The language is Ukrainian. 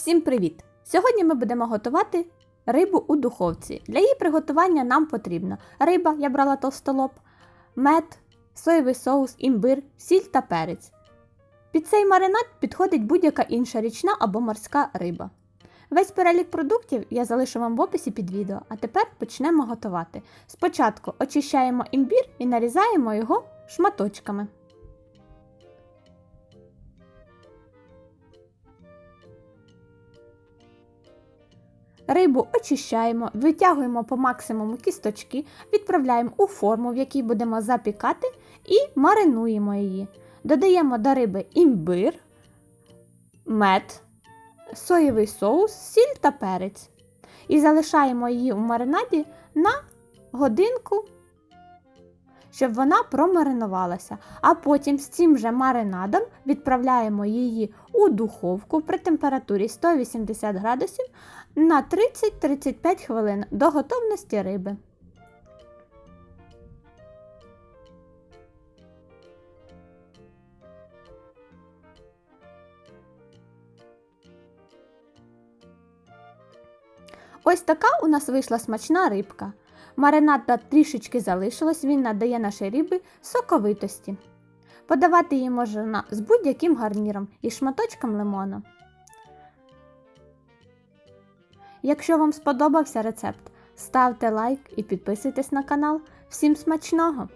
Всім привіт! Сьогодні ми будемо готувати рибу у духовці. Для її приготування нам потрібно риба, я брала товстолоб, мед, соєвий соус, імбир, сіль та перець. Під цей маринад підходить будь-яка інша річна або морська риба. Весь перелік продуктів я залишу вам в описі під відео, а тепер почнемо готувати. Спочатку очищаємо імбір і нарізаємо його шматочками. Рибу очищаємо, витягуємо по максимуму кісточки, відправляємо у форму, в якій будемо запікати, і маринуємо її. Додаємо до риби імбир, мед, соєвий соус, сіль та перець. І залишаємо її у маринаді на годинку, щоб вона промаринувалася. А потім з цим же маринадом відправляємо її у духовку при температурі 180 градусів на 30-35 хвилин до готовності риби. Ось така у нас вийшла смачна рибка. Маринад трішечки залишилось, він надає нашій рибі соковитості. Подавати її можна з будь-яким гарніром і шматочком лимону. Якщо вам сподобався рецепт, ставте лайк і підписуйтесь на канал. Всім смачного!